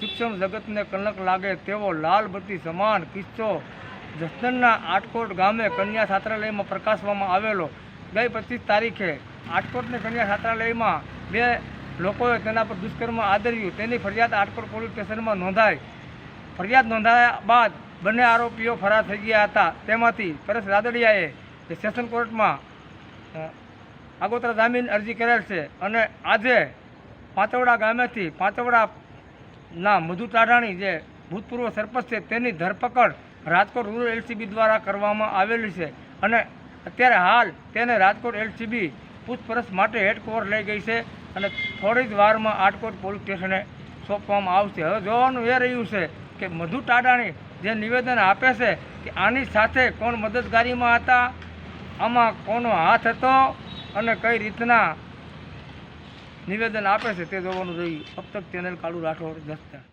શિક્ષણ જગતને કલંક લાગે તેવો લાલબત્તી સમાન કિસ્સો જસદણના આટકોટ ગામે કન્યા છાત્રાલયમાં પ્રકાશવામાં આવેલો. ગઈ પચીસ તારીખે આટકોટની કન્યા છાત્રાલયમાં બે લોકોએ તેના પર દુષ્કર્મ આદર્યું. તેની ફરિયાદ આટકોટ પોલીસ સ્ટેશનમાં નોંધાઈ. ફરિયાદ નોંધાયા બાદ બંને આરોપીઓ ફરાર થઈ ગયા હતા. તેમાંથી પરેશ રાદડિયાએ સેશન કોર્ટમાં આગોતરા જામીન અરજી કરેલ છે અને આજે પાંચવડા ગામેથી પાંચવડાના મધુ તારાણી જે ભૂતપૂર્વ સરપંચ છે, તેની ધરપકડ રાજકોટ રૂરલ એલસીબી દ્વારા કરવામાં આવેલી છે. અને અત્યારે હાલ તેને રાજકોટ એલસીબી પૂછપરછ માટે હેડક્વાર્ટર લઈ ગઈ છે અને થોડી જ વારમાં આટકોટ પોલીસ સ્ટેશને સોંપવામાં આવશે. હવે જોવાનું એ રહ્યું છે કે મધુ ટાડાણી જે નિવેદન આપે છે કે આની સાથે કોણ મદદગારીમાં હતા, આમાં કોનો હાથ હતો અને કઈ રીતના નિવેદન આપે છે તે જોવાનું રહ્યું અબ ચેનલ કાળુ રાઠોડ જસદણ